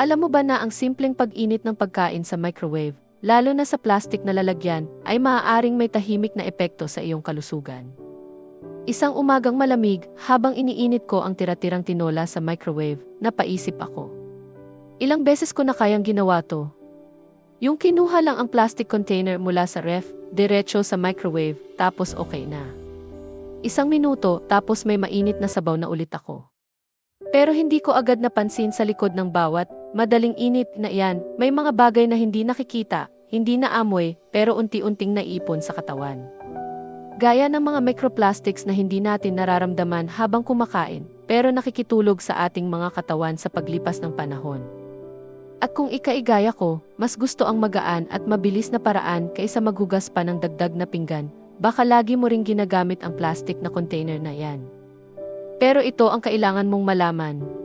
Alam mo ba na ang simpleng pag-init ng pagkain sa microwave, lalo na sa plastic na lalagyan, ay maaaring may tahimik na epekto sa iyong kalusugan? Isang umagang malamig, habang iniinit ko ang tira-tirang tinola sa microwave, napaisip ako. Ilang beses ko na kayang ginawa to. Yung kinuha lang ang plastic container mula sa ref, diretso sa microwave, tapos okay na. Isang minuto, tapos may mainit na sabaw na ulit ako. Pero hindi ko agad napansin sa likod ng bawat, madaling init na iyan, may mga bagay na hindi nakikita, hindi naamoy, pero unti-unting naipon sa katawan. Gaya ng mga microplastics na hindi natin nararamdaman habang kumakain, pero nakikitulog sa ating mga katawan sa paglipas ng panahon. At kung ikaigaya ko, mas gusto ang magaan at mabilis na paraan kaysa maghugas pa ng dagdag na pinggan, baka lagi mo ring ginagamit ang plastic na container na yan. Pero ito ang kailangan mong malaman.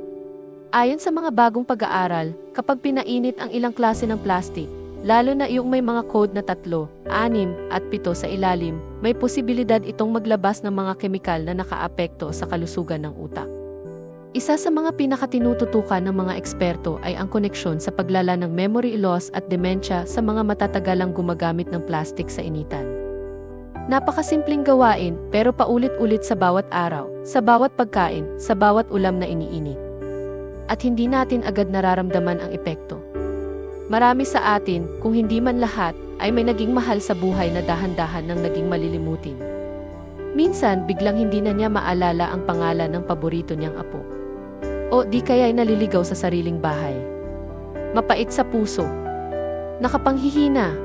Ayon sa mga bagong pag-aaral, kapag pinainit ang ilang klase ng plastic, lalo na yung may mga code na tatlo, anim, at pito sa ilalim, may posibilidad itong maglabas ng mga kemikal na nakaapekto sa kalusugan ng utak. Isa sa mga pinakatinututukan ng mga eksperto ay ang koneksyon sa paglala ng memory loss at dementia sa mga matatagalang gumagamit ng plastic sa initan. Napakasimpleng gawain pero paulit-ulit sa bawat araw, sa bawat pagkain, sa bawat ulam na iniinit. At hindi natin agad nararamdaman ang epekto. Marami sa atin, kung hindi man lahat, ay may naging mahal sa buhay na dahan-dahan ng naging malilimutin. Minsan, biglang hindi na niya maalala ang pangalan ng paborito niyang apo. O di kaya'y naliligaw sa sariling bahay. Mapait sa puso. Nakapanghihina.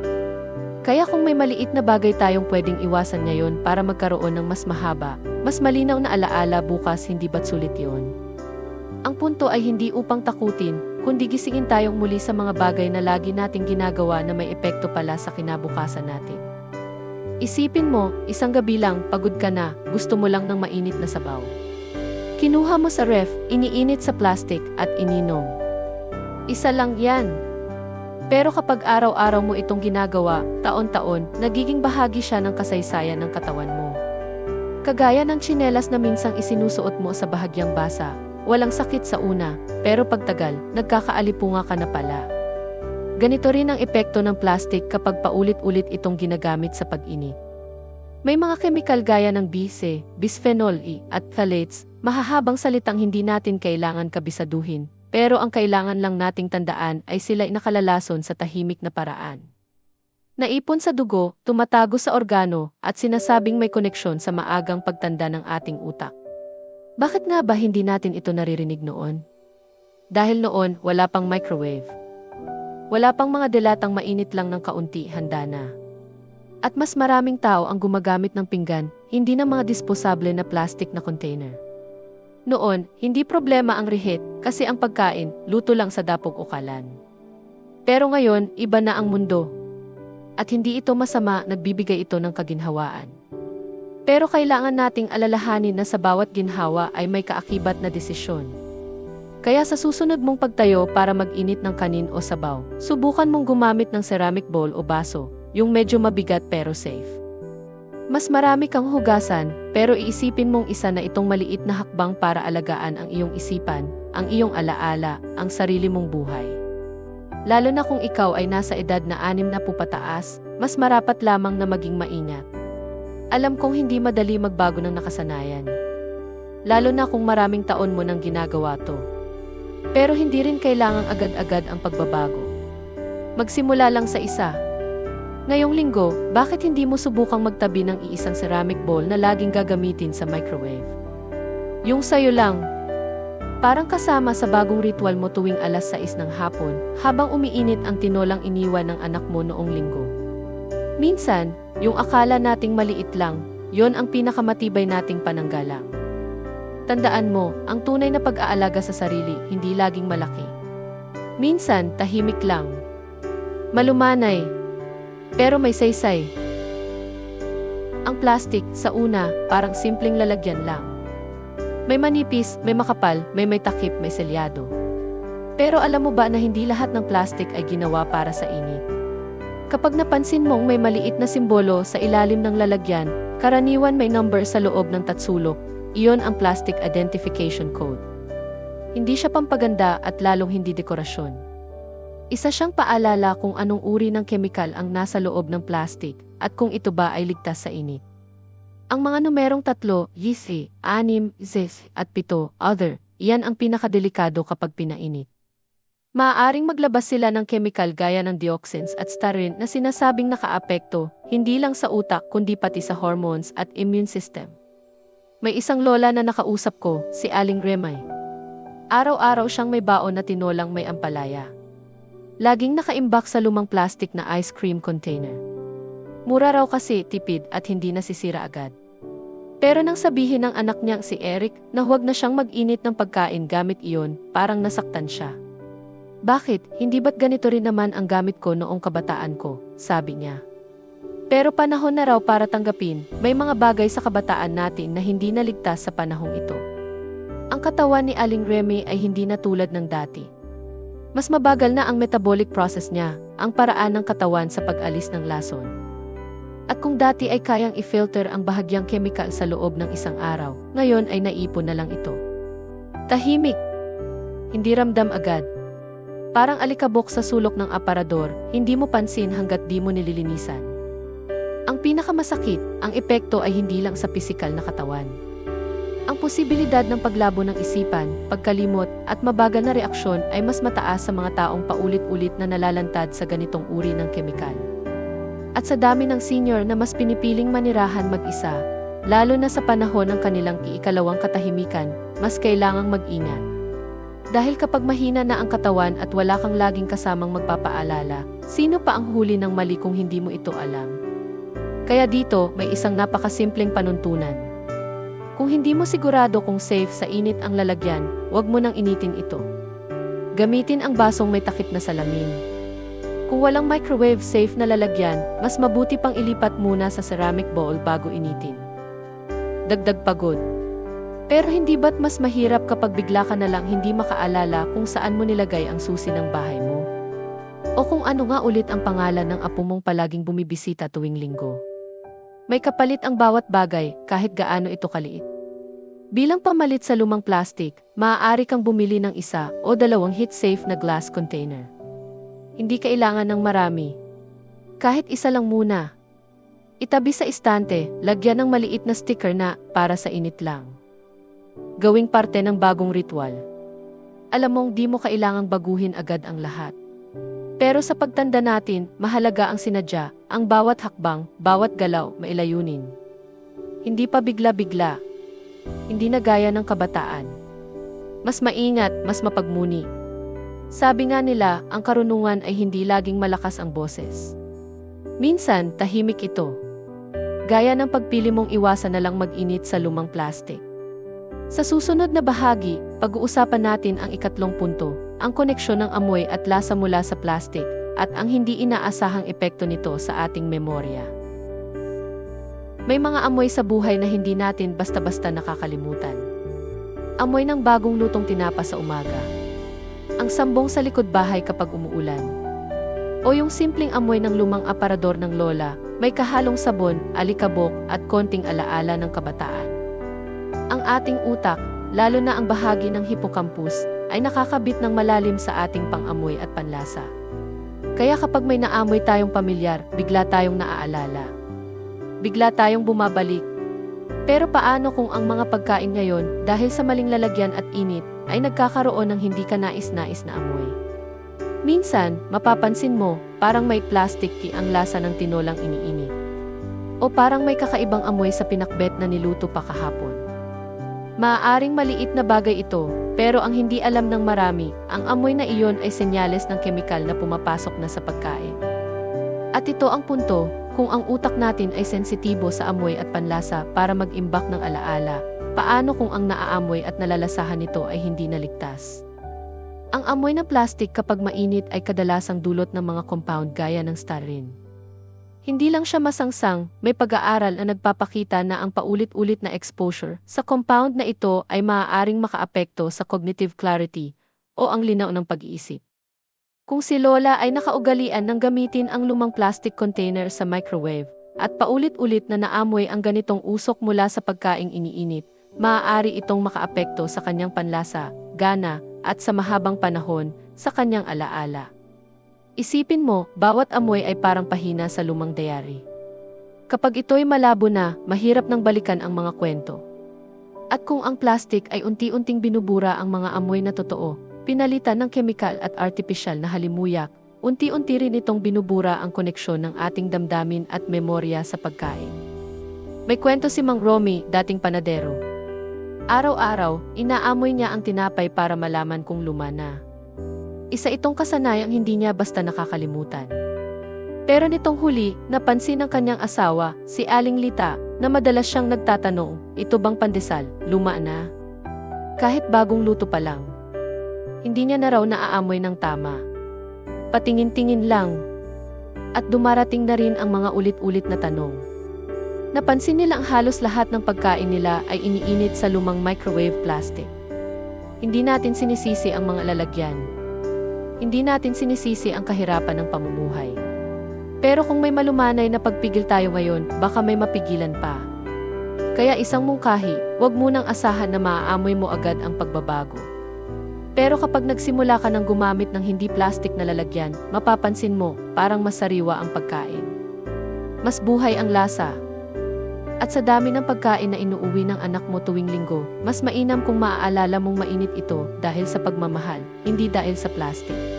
Kaya kung may maliit na bagay tayong pwedeng iwasan ngayon para magkaroon ng mas mahaba, mas malinaw na alaala bukas hindi ba't sulit yon? Ang punto ay hindi upang takutin, kundi gisingin tayong muli sa mga bagay na lagi nating ginagawa na may epekto pala sa kinabukasan natin. Isipin mo, isang gabi lang, pagod ka na, gusto mo lang ng mainit na sabaw. Kinuha mo sa ref, iniinit sa plastic, at ininom. Isa lang yan. Pero kapag araw-araw mo itong ginagawa, taon-taon, nagiging bahagi siya ng kasaysayan ng katawan mo. Kagaya ng tsinelas na minsang isinusuot mo sa bahagyang basa, walang sakit sa una, pero pagtagal, nagkakaalipunga ka na pala. Ganito rin ang epekto ng plastic kapag paulit-ulit itong ginagamit sa pag-init. May mga kemikal gaya ng bise, bisphenol E, at phthalates, mahahabang salitang hindi natin kailangan kabisaduhin, pero ang kailangan lang nating tandaan ay sila nakalalason sa tahimik na paraan. Naipon sa dugo, tumatago sa organo, at sinasabing may koneksyon sa maagang pagtanda ng ating utak. Bakit nga ba hindi natin ito naririnig noon? Dahil noon, wala pang microwave. Wala pang mga delatang mainit lang ng kaunti, handa na. At mas maraming tao ang gumagamit ng pinggan, hindi ng mga disposable na plastic na container. Noon, hindi problema ang rihit kasi ang pagkain, luto lang sa dapog ukalan. Pero ngayon, iba na ang mundo. At hindi ito masama, nagbibigay ito ng kaginhawaan. Pero kailangan nating alalahanin na sa bawat ginhawa ay may kaakibat na desisyon. Kaya sa susunod mong pagtayo para mag-init ng kanin o sabaw, subukan mong gumamit ng ceramic bowl o baso, yung medyo mabigat pero safe. Mas marami kang hugasan, pero iisipin mong isa na itong maliit na hakbang para alagaan ang iyong isipan, ang iyong alaala, ang sarili mong buhay. Lalo na kung ikaw ay nasa edad na anim na pupataas, mas marapat lamang na maging maingat. Alam kong hindi madali magbago ng nakasanayan. Lalo na kung maraming taon mo nang ginagawa to. Pero hindi rin kailangang agad-agad ang pagbabago. Magsimula lang sa isa. Ngayong linggo, bakit hindi mo subukang magtabi ng iisang ceramic bowl na laging gagamitin sa microwave? Yung sayo lang. Parang kasama sa bagong ritual mo tuwing alas 6 ng hapon, habang umiinit ang tinolang iniwan ng anak mo noong linggo. Minsan, yung akala nating maliit lang, yon ang pinakamatibay nating pananggalang. Tandaan mo, ang tunay na pag-aalaga sa sarili, hindi laging malaki. Minsan, tahimik lang. Malumanay. Pero may saysay. Ang plastic, sa una, parang simpleng lalagyan lang. May manipis, may makapal, may may takip, may selyado. Pero alam mo ba na hindi lahat ng plastic ay ginawa para sa init? Kapag napansin mong may maliit na simbolo sa ilalim ng lalagyan, karaniwan may number sa loob ng tatsulok, iyon ang Plastic Identification Code. Hindi siya pampaganda at lalong hindi dekorasyon. Isa siyang paalala kung anong uri ng kemikal ang nasa loob ng plastic at kung ito ba ay ligtas sa init. Ang mga numerong tatlo, yisi, anim, zes, at pito, other, iyan ang pinakadelikado kapag pinainit. Maaaring maglabas sila ng kemikal gaya ng dioxins at styrene na sinasabing nakaapekto hindi lang sa utak kundi pati sa hormones at immune system. May isang lola na nakausap ko, si Aling Remay. Araw-araw siyang may baon na tinolang may ampalaya. Laging nakaimbak sa lumang plastic na ice cream container. Mura raw kasi, tipid at hindi nasisira agad. Pero nang sabihin ng anak niyang si Eric na huwag na siyang mag-init ng pagkain gamit iyon, parang nasaktan siya. Bakit, hindi ba't ganito rin naman ang gamit ko noong kabataan ko, sabi niya. Pero panahon na raw para tanggapin, may mga bagay sa kabataan natin na hindi naligtas sa panahong ito. Ang katawan ni Aling Remy ay hindi na tulad ng dati. Mas mabagal na ang metabolic process niya, ang paraan ng katawan sa pag-alis ng lason. At kung dati ay kayang i-filter ang bahagyang chemical sa loob ng isang araw, ngayon ay naipon na lang ito. Tahimik. Hindi ramdam agad. Parang alikabok sa sulok ng aparador, hindi mo pansin hanggat di mo nililinisan. Ang pinakamasakit, ang epekto ay hindi lang sa pisikal na katawan. Ang posibilidad ng paglabo ng isipan, pagkalimot, at mabagal na reaksyon ay mas mataas sa mga taong paulit-ulit na nalalantad sa ganitong uri ng kemikal. At sa dami ng senior na mas pinipiling manirahan mag-isa, lalo na sa panahon ng kanilang iikalawang katahimikan, mas kailangang mag-ingat. Dahil kapag mahina na ang katawan at wala kang laging kasamang magpapaalala, sino pa ang huli ng mali kung hindi mo ito alam? Kaya dito, may isang napakasimpleng panuntunan. Kung hindi mo sigurado kung safe sa init ang lalagyan, huwag mo nang initin ito. Gamitin ang basong may takip na salamin. Kung walang microwave safe na lalagyan, mas mabuti pang ilipat muna sa ceramic bowl bago initin. Dagdag pagod. Pero hindi ba't mas mahirap kapag bigla ka na lang hindi makaalala kung saan mo nilagay ang susi ng bahay mo? O kung ano nga ulit ang pangalan ng apo mong palaging bumibisita tuwing linggo? May kapalit ang bawat bagay kahit gaano ito kaliit. Bilang pamalit sa lumang plastic, maaari kang bumili ng isa o dalawang heat-safe na glass container. Hindi kailangan ng marami. Kahit isa lang muna. Itabi sa istante, lagyan ng maliit na sticker na para sa init lang. Gawing parte ng bagong ritual. Alam mong di mo kailangang baguhin agad ang lahat. Pero sa pagtanda natin, mahalaga ang sinadya, ang bawat hakbang, bawat galaw, mailayunin. Hindi pa bigla-bigla. Hindi na gaya ng kabataan. Mas maingat, mas mapagmuni. Sabi nga nila, ang karunungan ay hindi laging malakas ang boses. Minsan, tahimik ito. Gaya ng pagpili mong iwasan na lang mag-init sa lumang plastic. Sa susunod na bahagi, pag-uusapan natin ang ikatlong punto, ang koneksyon ng amoy at lasa mula sa plastic, at ang hindi inaasahang epekto nito sa ating memorya. May mga amoy sa buhay na hindi natin basta-basta nakakalimutan. Amoy ng bagong lutong tinapa sa umaga. Ang sambong sa likod bahay kapag umuulan. O yung simpleng amoy ng lumang aparador ng lola, may kahalong sabon, alikabok, at konting alaala ng kabataan. Ang ating utak, lalo na ang bahagi ng hippocampus, ay nakakabit ng malalim sa ating pangamoy at panlasa. Kaya kapag may naamoy tayong pamilyar, bigla tayong naaalala. Bigla tayong bumabalik. Pero paano kung ang mga pagkain ngayon, dahil sa maling lalagyan at init, ay nagkakaroon ng hindi ka nais-nais na amoy? Minsan, mapapansin mo, parang may plastic ki ang lasa ng tinolang iniinit. O parang may kakaibang amoy sa pinakbet na niluto pa kahapon. Maaaring maliit na bagay ito, pero ang hindi alam ng marami, ang amoy na iyon ay senyales ng kemikal na pumapasok na sa pagkain. At ito ang punto, kung ang utak natin ay sensitibo sa amoy at panlasa para mag-imbak ng alaala, paano kung ang naaamoy at nalalasahan nito ay hindi naligtas? Ang amoy ng plastic kapag mainit ay kadalasang dulot ng mga compound gaya ng styrene. Hindi lang siya masangsang, may pag-aaral na nagpapakita na ang paulit-ulit na exposure sa compound na ito ay maaaring makaapekto sa cognitive clarity o ang linaw ng pag-iisip. Kung si Lola ay nakaugalian ng gamitin ang lumang plastic container sa microwave at paulit-ulit na naamoy ang ganitong usok mula sa pagkaing iniinit, maaari itong makaapekto sa kanyang panlasa gana, at sa mahabang panahon, sa kanyang alaala. Isipin mo, bawat amoy ay parang pahina sa lumang diary. Kapag ito'y malabo na, mahirap nang balikan ang mga kwento. At kung ang plastic ay unti-unting binubura ang mga amoy na totoo, pinalitan ng chemical at artificial na halimuyak, unti-unti rin itong binubura ang koneksyon ng ating damdamin at memorya sa pagkain. May kwento si Mang Romy, dating panadero. Araw-araw, inaamoy niya ang tinapay para malaman kung luma na. Isa itong kasanayang hindi niya basta nakakalimutan. Pero nitong huli, napansin ng kanyang asawa, si Aling Lita, na madalas siyang nagtatanong, ito bang pandesal, luma na? Kahit bagong luto pa lang. Hindi niya na raw naaamoy ng tama. Patingin-tingin lang. At dumarating na rin ang mga ulit-ulit na tanong. Napansin nila ang halos lahat ng pagkain nila ay iniinit sa lumang microwave plastic. Hindi natin sinisisi ang mga lalagyan. Hindi natin sinisisi ang kahirapan ng pamumuhay. Pero kung may malumanay na pagpigil tayo ngayon, baka may mapigilan pa. Kaya isang mungkahi, huwag munang asahan na maaamoy mo agad ang pagbabago. Pero kapag nagsimula ka ng gumamit ng hindi plastic na lalagyan, mapapansin mo, parang masariwa ang pagkain. Mas buhay ang lasa, at sa dami ng pagkain na inuuwi ng anak mo tuwing linggo, mas mainam kung maaalala mong mainit ito dahil sa pagmamahal, hindi dahil sa plastic.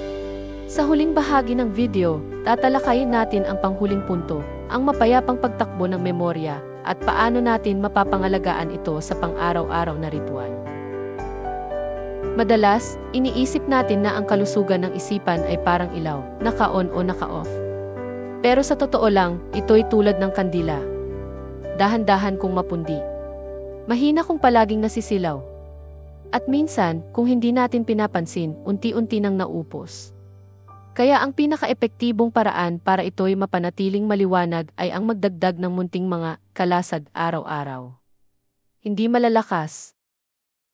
Sa huling bahagi ng video, tatalakayin natin ang panghuling punto, ang mapayapang pagtakbo ng memorya, at paano natin mapapangalagaan ito sa pang-araw-araw na ritual. Madalas, iniisip natin na ang kalusugan ng isipan ay parang ilaw, naka-on o naka-off. Pero sa totoo lang, ito'y tulad ng kandila, dahan-dahan kung mapundi. Mahina kung palaging nasisilaw. At minsan, kung hindi natin pinapansin, unti-unti nang naupos. Kaya ang pinaka-epektibong paraan para ito'y mapanatiling maliwanag ay ang magdagdag ng munting mga kalasad araw-araw. Hindi malalakas,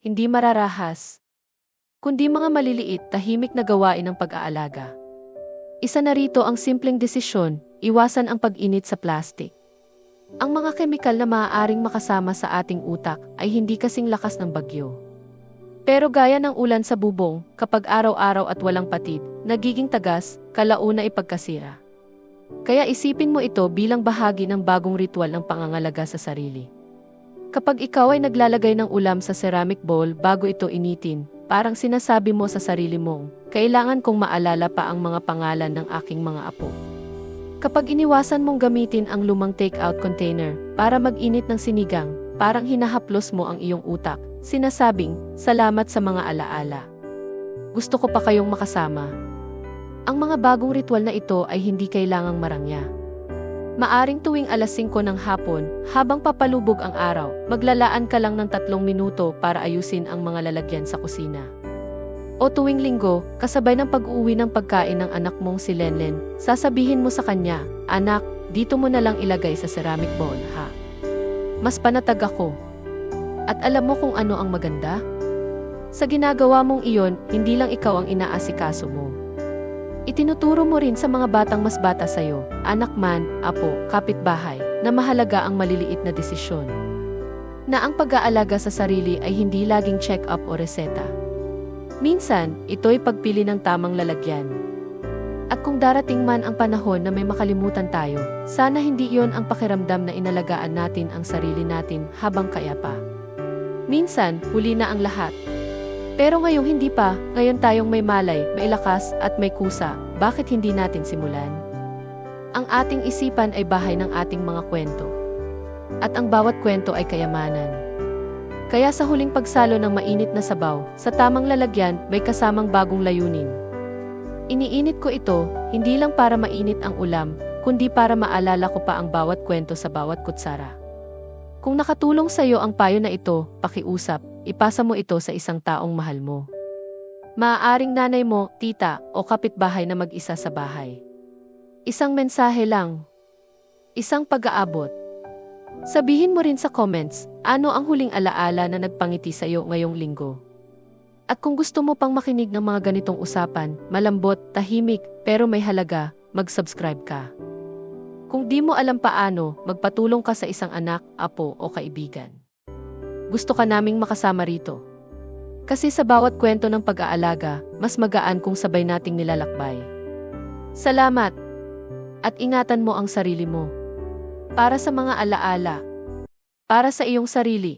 hindi mararahas, kundi mga maliliit tahimik na gawain ng pag-aalaga. Isa na rito ang simpleng desisyon, iwasan ang pag-init sa plastic. Ang mga kemikal na maaaring makasama sa ating utak ay hindi kasing lakas ng bagyo. Pero gaya ng ulan sa bubong, kapag araw-araw at walang patid, nagiging tagas, kalauna ipagkasira. Kaya isipin mo ito bilang bahagi ng bagong ritual ng pangangalaga sa sarili. Kapag ikaw ay naglalagay ng ulam sa ceramic bowl bago ito initin, parang sinasabi mo sa sarili mong, kailangan kong maalala pa ang mga pangalan ng aking mga apo. Kapag iniwasan mong gamitin ang lumang take-out container para mag-init ng sinigang, parang hinahaplos mo ang iyong utak, sinasabing, salamat sa mga alaala. Gusto ko pa kayong makasama. Ang mga bagong ritual na ito ay hindi kailangang marangya. Maaring tuwing alas 5 ng hapon, habang papalubog ang araw, maglalaan ka lang ng tatlong minuto para ayusin ang mga lalagyan sa kusina. O tuwing linggo, kasabay ng pag-uwi ng pagkain ng anak mong si Lenlen, sasabihin mo sa kanya, Anak, dito mo na lang ilagay sa ceramic bowl, ha? Mas panatag ako. At alam mo kung ano ang maganda? Sa ginagawa mong iyon, hindi lang ikaw ang inaasikaso mo. Itinuturo mo rin sa mga batang mas bata sa'yo, anak man, apo, kapitbahay, na mahalaga ang maliliit na desisyon. Na ang pag-aalaga sa sarili ay hindi laging check-up o reseta. Minsan, ito'y pagpili ng tamang lalagyan. At kung darating man ang panahon na may makalimutan tayo, sana hindi iyon ang pakiramdam na inalagaan natin ang sarili natin habang kaya pa. Minsan, huli na ang lahat. Pero ngayong hindi pa, ngayon tayong may malay, may lakas at may kusa, bakit hindi natin simulan? Ang ating isipan ay bahay ng ating mga kwento. At ang bawat kwento ay kayamanan. Kaya sa huling pagsalo ng mainit na sabaw, sa tamang lalagyan, may kasamang bagong layunin. Iniinit ko ito, hindi lang para mainit ang ulam, kundi para maalala ko pa ang bawat kwento sa bawat kutsara. Kung nakatulong sa iyo ang payo na ito, pakiusap, ipasa mo ito sa isang taong mahal mo. Maaaring nanay mo, tita, o kapitbahay na mag-isa sa bahay. Isang mensahe lang. Isang pag-aabot. Sabihin mo rin sa comments, ano ang huling alaala na nagpangiti sa iyo ngayong linggo. At kung gusto mo pang makinig ng mga ganitong usapan, malambot, tahimik, pero may halaga, mag-subscribe ka. Kung di mo alam paano, magpatulong ka sa isang anak, apo o kaibigan. Gusto ka naming makasama rito. Kasi sa bawat kwento ng pag-aalaga, mas magaan kung sabay nating nilalakbay. Salamat! At ingatan mo ang sarili mo. Para sa mga alaala. Para sa iyong sarili.